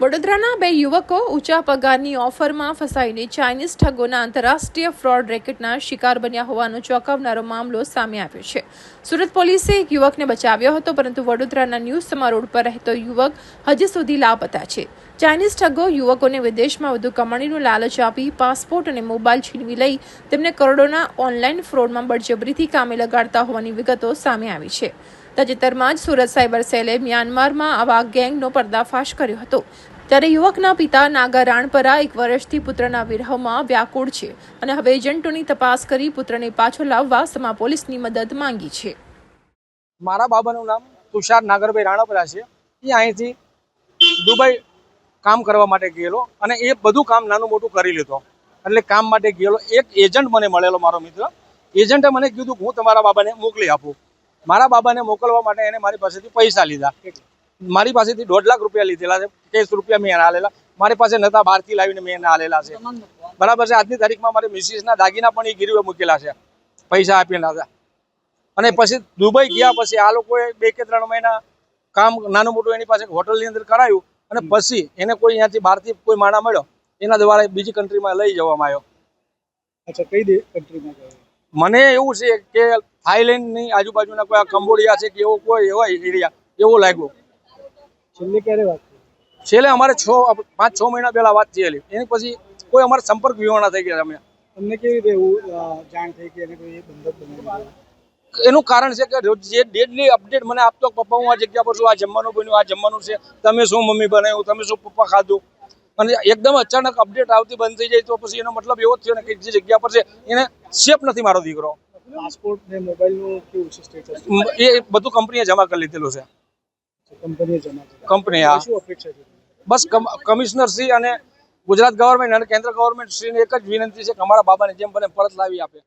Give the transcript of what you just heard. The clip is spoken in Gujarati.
વડોદરાના બે યુવકો ઊંચા પગારની ઓફરમાં ફસાઈને ચાઇનીઝ ઠગોના આંતરરાષ્ટ્રીય ફ્રોડ રેકેટના શિકાર બન્યા હોવાનો ચોંકાવનારો મામલો સામે આવ્યો છે. સુરત પોલીસે એક યુવકને બચાવ્યો હતો, પરંતુ વડોદરાના ન્યૂઝ સમા રોડ પર રહેતો યુવક હજી સુધી લાપતા છે. ચાઇનીઝ ઠગો યુવકોને વિદેશમાં વધુ કમાણીનું લાલચ આપી પાસપોર્ટ અને મોબાઈલ છીનવી લઈ તેમને કરોડોના ઓનલાઈન ફ્રોડમાં બળજબરીથી કામે લગાડતા હોવાની વિગતો સામે આવી છે. તાજેતરમાં જ સુરત સાયબર સેલે મ્યાનમારમાં આવા ગેંગનો પર્દાફાશ કર્યો હતો. ત્યારે યુવકના પિતા નાગા રાણપરા એક વર્ષથી પુત્રના વિરહમાં વ્યાકુળ છે અને હવે એજન્ટોની તપાસ કરી પુત્રને પાછો લાવવા સમા પોલીસની મદદ માંગી છે. મારા બાબાનું નામ તુષાર નાગરભાઈ રાણપરા છે. એ અહીંથી દુબઈ કામ કરવા માટે ગયેલો અને એ બધું કામ નાનું મોટું કરી લીધો. એટલે કામ માટે ગયેલો. એક એજન્ટ મને મળેલો મારો મિત્ર. એજન્ટે મને કીધું હું તમારા બાબાને મોકલી આપું. મારા બાબાને મોકલવા માટે એને મારી પાસેથી પૈસા લીધા. મારી પાસેથી દોઢ લાખ રૂપિયા લીધેલા છે. કેસ રૂપિયા મેં એને મારી પાસે નતા, બહારથી લાવીને મેં એને આલેલા છે. બરાબર છે? આજની તારીખમાં મારી મિસિસના દાગીના પણ એ ગીરવે મૂકેલા છે. પૈસા આપેલા હતા. અને પછી દુબઈ ગયા પછી આ લોકોએ બે કે ત્રણ મહિના કામ નાનું મોટું એની પાસે હોટલની અંદર કરાયું અને પછી એને કોઈ અહીંયાથી બહારથી કોઈ માણા મળ્યો. એના દ્વારા બીજી કન્ટ્રીમાં લઈ જવામાં આવ્યો. અચ્છા, કઈ કન્ટ્રીમાં ગયો મને એવું છે કે થાઈલેન્ડની આજુબાજુના કોઈ આ કંબોડિયા છે કે એવો કોઈ એવા એરિયા એવો લાગ્યો. છેલ્લે ક્યારે વાત છેલ્લે અમારે છ પાંચ છ મહિના પહેલા વાત થયેલી. એની પછી કોઈ અમારે સંપર્ક વિહોણા થઈ ગયા અમે. તમને કેવી રીતે એવું જાણ થઈ કે એને કોઈ બંધક બનાવી એનું કારણ છે કે રોજ જે ડેડલી અપડેટ મને આપતો પપ્પા હું આ જગ્યા પર છું આ જમવાનું બન્યું આ જમવાનું છે તમે શું મમ્મી બનાવ્યું તમે શું પપ્પા ખાધું? અને એકદમ અચાનક અપડેટ આવતી બંધ થઈ જાય તો પછી એનો મતલબ એવો જ થયો ને કે જે જગ્યા પર છે એને સેફ નથી મારો દીકરો. પાસપોર્ટ ને મોબાઈલનું કેવું છે સ્ટેટસ એ બધું કંપનીએ જમા કરી લીધેલું છે. કંપનીએ જમા કંપની આ શું અપેક્ષા છે બસ કમ- કમિશનર શ્રી અને ગુજરાત ગવર્મેન્ટ અને કેન્દ્ર ગવર્મેન્ટ શ્રીને એક જ વિનંતી છે કે અમારા બાબાને જેમ બને પરત લાવી આપે.